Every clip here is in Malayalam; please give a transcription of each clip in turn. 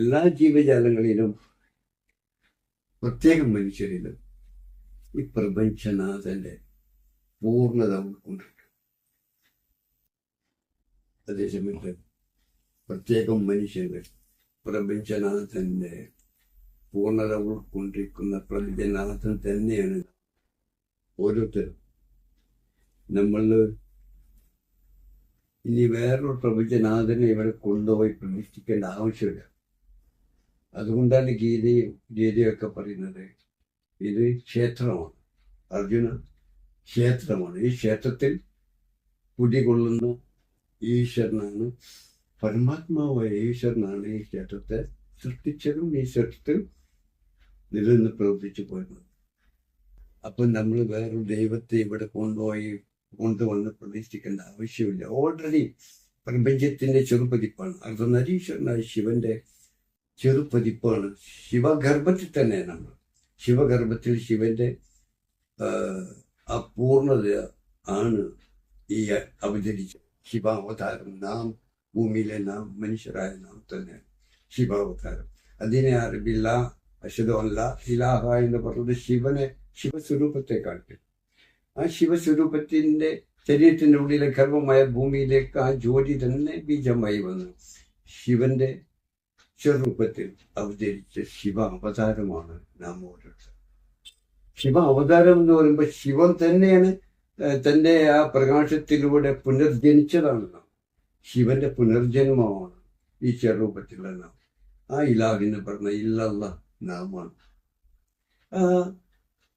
എല്ലാ ജീവജാലങ്ങളിലും പ്രത്യേകം മനുഷ്യരിലും ഈ പ്രപഞ്ചനാഥന്റെ പൂർണത ഉൾക്കൊണ്ടിട്ടുണ്ട്. അതേസമയത്ത് പ്രത്യേകം മനുഷ്യന് പ്രപഞ്ചനാഥന്റെ പൂർണത ഉൾക്കൊണ്ടിരിക്കുന്ന പ്രപഞ്ചനാഥൻ തന്നെയാണ്. ഓരോരുത്തരും നമ്മൾ ഇനി വേറൊരു പ്രപഞ്ചനാഥനെ ഇവിടെ കൊണ്ടുപോയി പ്രതിഷ്ഠിക്കേണ്ട ആവശ്യമില്ല. അതുകൊണ്ടാണ് ഗീതയും ഗീതയൊക്കെ പറയുന്നത്. ഇത് ക്ഷേത്രമാണ്. അർജുന ക്ഷേത്രമാണ്. ഈ ക്ഷേത്രത്തിൽ കുടികൊള്ളുന്ന ഈശ്വരനാണ്. പരമാത്മാവായ ഈശ്വരനാണ് ഈ ക്ഷേത്രത്തെ സൃഷ്ടിച്ചതും ഈ ക്ഷേത്രത്തിൽ നിലനിന്ന് പ്രവർത്തിച്ചു പോയിരുന്നത്. അപ്പൊ നമ്മൾ വേറൊരു ദൈവത്തെ ഇവിടെ കൊണ്ടുപോയി കൊണ്ടുവന്ന് പ്രതിഷ്ഠിക്കേണ്ട ആവശ്യമില്ല. ഓൾറെഡി പ്രപഞ്ചത്തിന്റെ ചെറുപതിപ്പാണ് അർദ്ധനരീശ്വരനായ ശിവന്റെ ചെറുപതിപ്പാണ് ശിവഗർഭത്തിൽ തന്നെ നമ്മൾ. ശിവഗർഭത്തിൽ ശിവന്റെ പൂർണത ആണ് ഈ അവതരിച്ച ശിവാവതാരം. നാം ഭൂമിയിലെ നാം മനുഷ്യരായ നാം തന്നെ ശിവാവതാരം. അതിനെ അറിവില്ല അശുദ്ധമല്ല ഇലാഹ എന്ന് പറഞ്ഞത് ശിവനെ ശിവസ്വരൂപത്തെ കാണിക്കും ആ ശിവസ്വരൂപത്തിന്റെ ശരീരത്തിന്റെ ഉള്ളിലെ ഗർഭമായ ഭൂമിയിലേക്ക് ആ ജ്യോതി തന്നെ ബീജമായി വന്നു. ശിവന്റെ സ്വരൂപത്തിൽ അവതരിച്ച ശിവ അവതാരമാണ് നാം ഓരോരുത്തർ ശിവ അവതാരം എന്ന് പറയുമ്പോൾ ശിവൻ തന്നെയാണ് തന്റെ ആ പ്രകാശത്തിലൂടെ പുനർജനിച്ചതാണ് നാം. ശിവന്റെ പുനർജന്മമാണ് ഈ ചെറുപ്പത്തിലുള്ള നാം. ആ ഇലാഹിന്ന് പറഞ്ഞ ഇല്ലല്ല നാമാണ്. ആ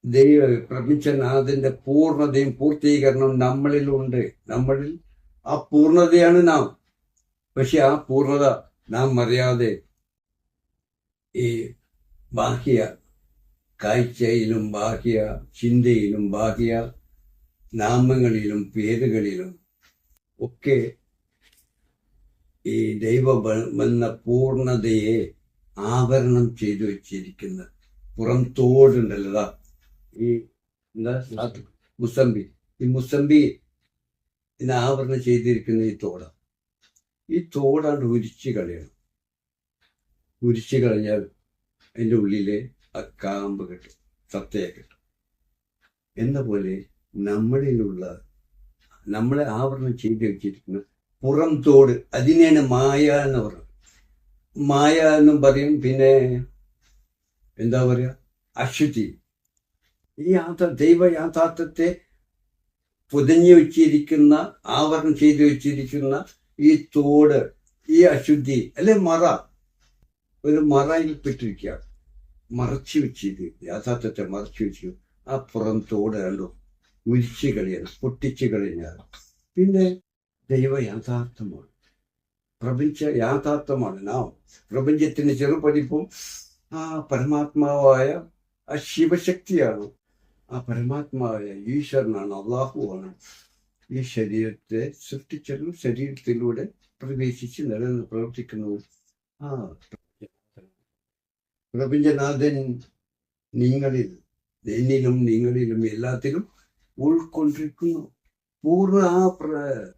ദൈവ പ്രപഞ്ചനാഥന്റെ പൂർണതയും പൂർത്തീകരണവും നമ്മളിലുണ്ട് നമ്മളിൽ ആ പൂർണതയാണ് നാം. പക്ഷെ ആ പൂർണത നാം അറിയാതെ ഈ ബാഹ്യ കാഴ്ചയിലും ബാഹ്യ ചിന്തയിലും ബാഹ്യ നാമങ്ങളിലും പേരുകളിലും ഒക്കെ ഈ ദൈവ വന്ന പൂർണതയെ ആവരണം ചെയ്തു വെച്ചിരിക്കുന്നത് പുറം തോടുണ്ടല്ലോ ഈ എന്താ? മുസംബി ഈ മുസമ്പി ഇതിനെ ആവരണം ചെയ്തിരിക്കുന്ന ഈ തോട. ഈ തോടാണ് ഉരിച്ചു കളയണം. ഉരിച്ചു കളഞ്ഞാൽ അതിന്റെ ഉള്ളിലെ ആ കാമ്പ് കിട്ടും സത്തയെ കിട്ടും. എന്ന പോലെ നമ്മളിലുള്ള നമ്മളെ ആവരണം ചെയ്ത് വെച്ചിരിക്കുന്ന പുറം തോട് അതിനെയാണ് മായ എന്ന് പറയുന്നത് മായ എന്നും പറയും പിന്നെ എന്താ പറയുക അശുദ്ധി. ഈ യാത്ര ദൈവ യാഥാർത്ഥ്യത്തെ പുതഞ്ഞു വെച്ചിരിക്കുന്ന ആവരണം ചെയ്തു വെച്ചിരിക്കുന്ന ഈ തോട് ഈ അശുദ്ധി അല്ലെ മറ ഒരു മറയിൽ പെട്ടിരിക്കുക. മറച്ചു വെച്ചിട്ട് യാഥാർത്ഥ്യത്തെ മറച്ചു വെച്ചു. ആ പുറം തോട് കണ്ടു. ഉരിച്ചു കളിയാണ് പൊട്ടിച്ചു കളിഞ്ഞാൽ പിന്നെ ദൈവ യാഥാർത്ഥ്യമാണ്. പ്രപഞ്ച യാഥാർത്ഥ്യമാണ് നാം. പ്രപഞ്ചത്തിന്റെ ചെറുപതിപ്പും ആ പരമാത്മാവായ ആ ശിവശക്തിയാണ്. ആ പരമാത്മാവായ ഈശ്വരനാണ് അള്ളാഹുവാണ്. ഈ ശരീരത്തെ സൃഷ്ടിച്ചതും ശരീരത്തിലൂടെ പ്രവേശിച്ച് നിലനിന്ന് പ്രവർത്തിക്കുന്നതും ആ പ്രപഞ്ചനാഥൻ നിങ്ങളിൽ എന്നിലും നിങ്ങളിലും എല്ലാത്തിലും ഉൾക്കൊണ്ടിരിക്കുന്നു. പൂർണ ആ പ്ര-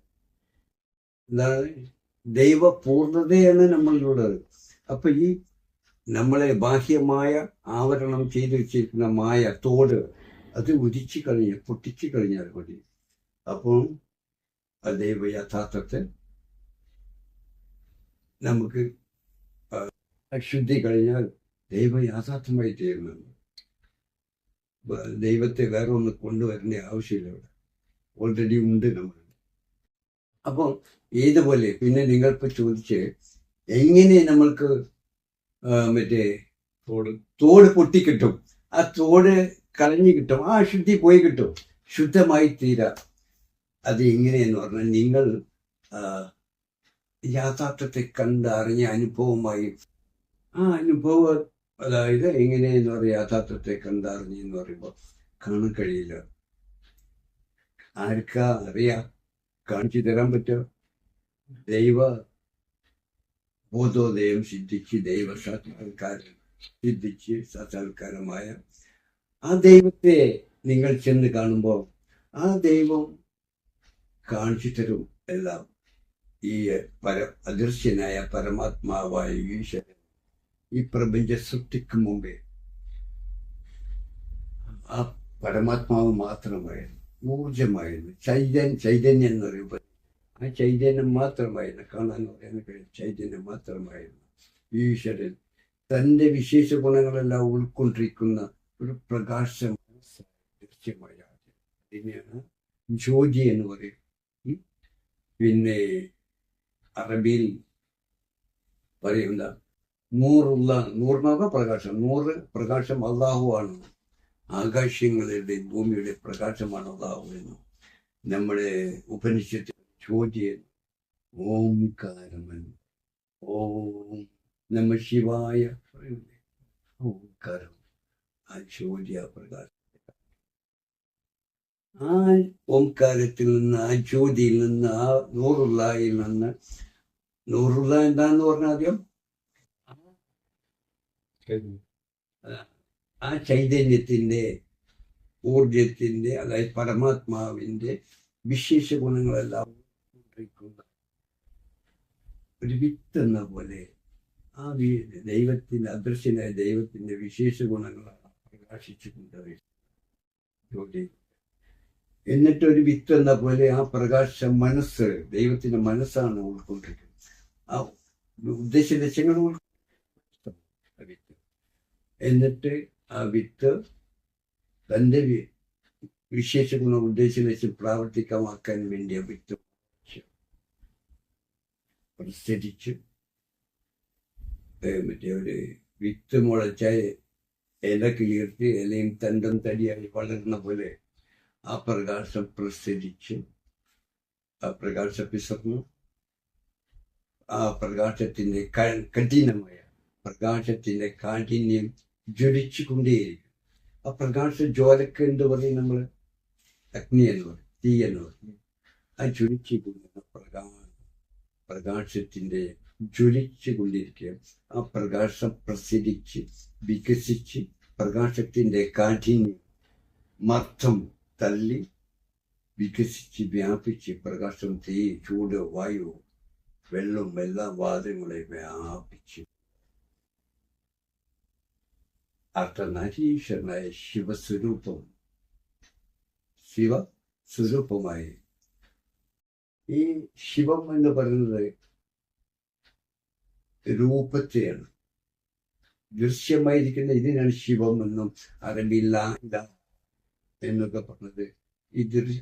എന്താണ് ദൈവപൂർണതയാണ് നമ്മളിലുള്ളത് അപ്പൊ ഈ നമ്മളെ ബാഹ്യമായ ആവരണം ചെയ്തു വെച്ചിരിക്കുന്ന മായ തോട് അത് ഉരിച്ചു കളഞ്ഞ് പൊട്ടിച്ചു കളഞ്ഞാൽ മതി. അപ്പോൾ ആ ദൈവ യഥാർത്ഥത്തെ നമുക്ക് ശുദ്ധി കഴിഞ്ഞാൽ ദൈവ യാഥാർത്ഥ്യമായി തീരുന്നുണ്ട് ദൈവത്തെ വേറെ ഒന്ന് കൊണ്ടുവരേണ്ട ആവശ്യമില്ല ഇവിടെ ഓൾറെഡി ഉണ്ട് നമ്മൾ അപ്പോൾ ഏതുപോലെ പിന്നെ നിങ്ങളിപ്പോൾ ചോദിച്ച് എങ്ങനെ നമ്മൾക്ക് മറ്റേ തോട് തോട് പൊട്ടിക്കിട്ടും ആ തോട് കളഞ്ഞു കിട്ടും. ആ ശുദ്ധി പോയി കിട്ടും. ശുദ്ധമായി തീരാ. അത് എങ്ങനെയെന്ന് പറഞ്ഞാൽ നിങ്ങൾ യാഥാർത്ഥ്യത്തെ കണ്ട് അറിഞ്ഞ അനുഭവമായി. ആ അനുഭവം അതായത് എങ്ങനെയെന്ന് പറയുക യാഥാർത്ഥ്യത്തെ കണ്ടറിഞ്ഞു എന്ന് പറയുമ്പോൾ കാണാൻ കഴിയില്ല. ആർക്കാ അറിയാം? കാണിച്ചു തരാൻ പറ്റുമോ ദൈവ ബോധോദയം സിദ്ധിച്ച് ദൈവ സാക്ഷാത്കാരം സിദ്ധിച്ച് സാക്ഷാത്കാരമായ ആ ദൈവത്തെ നിങ്ങൾ ചെന്ന് കാണുമ്പോൾ ആ ദൈവം കാണിച്ചു തരും എല്ലാം. ഈ പര അദൃശ്യനായ പരമാത്മാവായ ഈശ്വരൻ ഈ പ്രപഞ്ച സൃഷ്ടിക്ക് മുമ്പേ ആ പരമാത്മാവ് മാത്രമായിരുന്നു ഊർജമായിരുന്നു ചൈതന്യ ചൈതന്യം എന്ന് പറയുമ്പോൾ ആ ചൈതന്യം മാത്രമായിരുന്നു കാണാൻ പറയുന്ന കഴിയും ചൈതന്യം മാത്രമായിരുന്നു. ഈശ്വരൻ തന്റെ വിശേഷ ഗുണങ്ങളെല്ലാം ഉൾക്കൊണ്ടിരിക്കുന്ന ഒരു പ്രകാശം ദൃശ്യമായ അതിനെയാണ് ജ്യോതി എന്ന് പറയും. പിന്നെ അറബിയിൽ പറയുന്ന നൂറുള്ള നൂറിനൊക്കെ പ്രകാശം. നൂറ് പ്രകാശം അള്ളാഹു ആണ് ആകാശങ്ങളുടെ ഭൂമിയുടെ പ്രകാശമാണ് അള്ളാഹു എന്ന് നമ്മുടെ ഉപനിഷത്ത് ചോദ്യം. ഓംകാരമൻ ഓം നമ ശിവായ. ഓംകാരം ആ ചോദ്യ പ്രകാശം. ആ ഓംകാരത്തിൽ നിന്ന് ആ ജ്യോതിയിൽ നിന്ന് ആ നൂറുള്ളയിൽ നിന്ന് നൂറുള്ള എന്താന്ന് പറഞ്ഞാൽ ആദ്യം ആ ചൈതന്യത്തിന്റെ ഊർജത്തിന്റെ അതായത് പരമാത്മാവിന്റെ വിശേഷ ഗുണങ്ങളെല്ലാം ഒരു വിത്ത് എന്ന പോലെ ആ ദൈവത്തിന്റെ അദൃശ്യനായ ദൈവത്തിന്റെ വിശേഷ ഗുണങ്ങളാണ് പ്രകാശിച്ചുകൊണ്ട് ജ്യോതി എന്നിട്ട് ഒരു വിത്ത് എന്ന പോലെ ആ പ്രകാശ മനസ്സ് ദൈവത്തിന്റെ മനസ്സാണ് ഉൾക്കൊണ്ടിരിക്കുന്നത്. ആ ഉദ്ദേശ ലക്ഷ്യങ്ങൾ എന്നിട്ട് ആ വിത്ത് തന്റെ വി- വിശേഷ വെച്ച് ഉദ്ദേശ ലക്ഷ്യം പ്രാവർത്തികമാക്കാൻ വേണ്ടിയ വിത്ത് പ്രസരിച്ച് മറ്റേ ഒരു വിത്ത് മുളച്ച ഇല കീർത്തി ഇലയും തണ്ടും തടിയായി വളരുന്ന പോലെ ആ പ്രകാശം പ്രസരിച്ച് ആ പ്രകാശം പിസർന്നു ആ പ്രകാശത്തിന്റെ കഠിനമായ പ്രകാശത്തിന്റെ കാഠിന്യം ജ്വലിച്ചു കൊണ്ടേയിരിക്കും ആ പ്രകാശ ജ്വാലക്ക് എന്ത് പറയും നമ്മൾ? അഗ്നി എന്ന് പറയും തീ എന്ന് പറയും. ആ ജ്വലിച്ചു കൊണ്ടിരുന്ന പ്രകാശ പ്രകാശത്തിന്റെ ജ്വലിച്ചു കൊണ്ടിരിക്കുക ആ പ്രകാശം പ്രസരിച്ച് വികസിച്ച് പ്രകാശത്തിന്റെ കാഠിന്യം മർദ്ദം തള്ളി വികസിച്ച് വ്യാപിച്ച് പ്രകാശം തീ ചൂട് വായു വെള്ളം എല്ലാ വാദങ്ങളെ വ്യാപിച്ച് അർത്ഥനരീശ്വരനായ ശിവസ്വരൂപം. ശിവസ്വരൂപമായി. ഈ ശിവം എന്ന് പറയുന്നത് രൂപത്തെയാണ്. ദൃശ്യമായിരിക്കുന്ന ഇതിനാണ് ശിവം എന്നും അറബില്ല എന്നൊക്കെ പറഞ്ഞത്. ഈ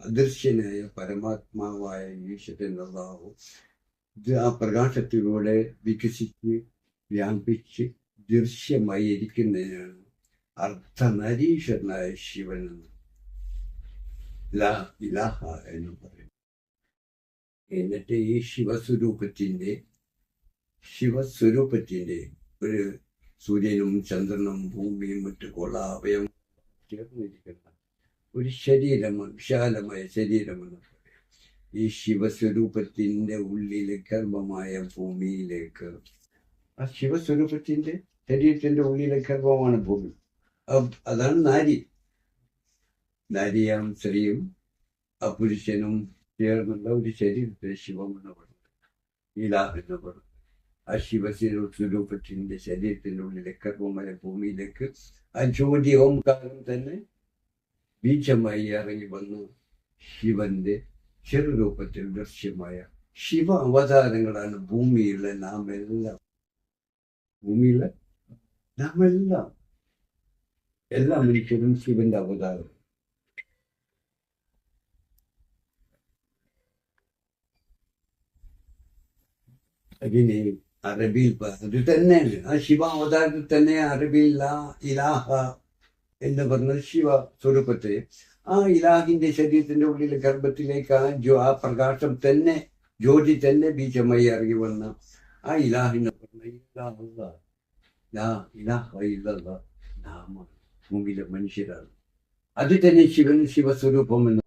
അദൃശ്യനായ പരമാത്മാവായ ഈശ്വരൻ അള്ളാഹു ഇത് ആ പ്രകാശത്തിലൂടെ വികസിച്ച് വ്യാപിച്ച് ദൃശ്യമായി ഇരിക്കുന്നതിനാണ് ശിവൻ എന്ന്. ലാ ഇലാഹ എന്ന് പറയും. എന്നിട്ട് ഈ ശിവസ്വരൂപത്തിന്റെ ശിവസ്വരൂപത്തിന്റെ ഒരു സൂര്യനും ചന്ദ്രനും ഭൂമിയും മറ്റു കൊള്ളാവയം ചേർന്നിരിക്കുന്ന ഒരു ശരീരമാണ് വിശാലമായ ശരീരമെന്ന് ഈ ശിവസ്വരൂപത്തിന്റെ ഉള്ളിലെ ഗർഭമായ ഭൂമിയിലേക്ക് ആ ശിവസ്വരൂപത്തിന്റെ ശരീരത്തിന്റെ ഉള്ളിലെ ഗർഭമാണ് ഭൂമി. അതാണ് നാരി. നാരിയാം സ്ത്രീയും ആ പുരുഷനും ചേർന്നുള്ള ഒരു ശരീരത്തെ ശിവം എന്ന് പറയുന്നത് ഇലാഹ് എന്ന് പറയുന്നത് ആ ശിവസ്വരൂപത്തിന്റെ ശരീരത്തിന്റെ ഉള്ളിലെ ഗർഭമായ ഭൂമിയിലേക്ക് ആ ജ്യോതി ഓംകാരം തന്നെ ബീജമായി ഇറങ്ങി വന്നു. ശിവന്റെ ചെറുരൂപത്തിൽ ദൃശ്യമായ ശിവ അവതാരങ്ങളാണ് ഭൂമിയിലെ നാം എല്ലാം ഭൂമിയിലെ നാം എല്ലാം മനുഷ്യരും ശിവന്റെ അവതാരം. അതിന് അറബിയിൽ അത് തന്നെയാണ് ആ ശിവ അവതാരത്തിൽ തന്നെ അറബിയിൽ ഇലാഹ എന്ന് പറഞ്ഞ ശിവ സ്വരൂപത്തെ ആ ഇലാഹിന്റെ ശരീരത്തിന്റെ ഉള്ളിലെ ഗർഭത്തിലേക്ക് ആ ജോ ആ പ്രകാശം തന്നെ ജ്യോതി തന്നെ ബീജമായി ഇറങ്ങി വന്ന ആ ഇലാഹിനെ പറഞ്ഞ ഇലാഹ. അല്ലാഹ്. ലാ ഇലാഹ ഇല്ലല്ലാഹ്. നാമാണ് ഭൂമിയിലെ മനുഷ്യരാണ് അത് തന്നെ ശിവൻ ശിവസ്വരൂപം എന്ന്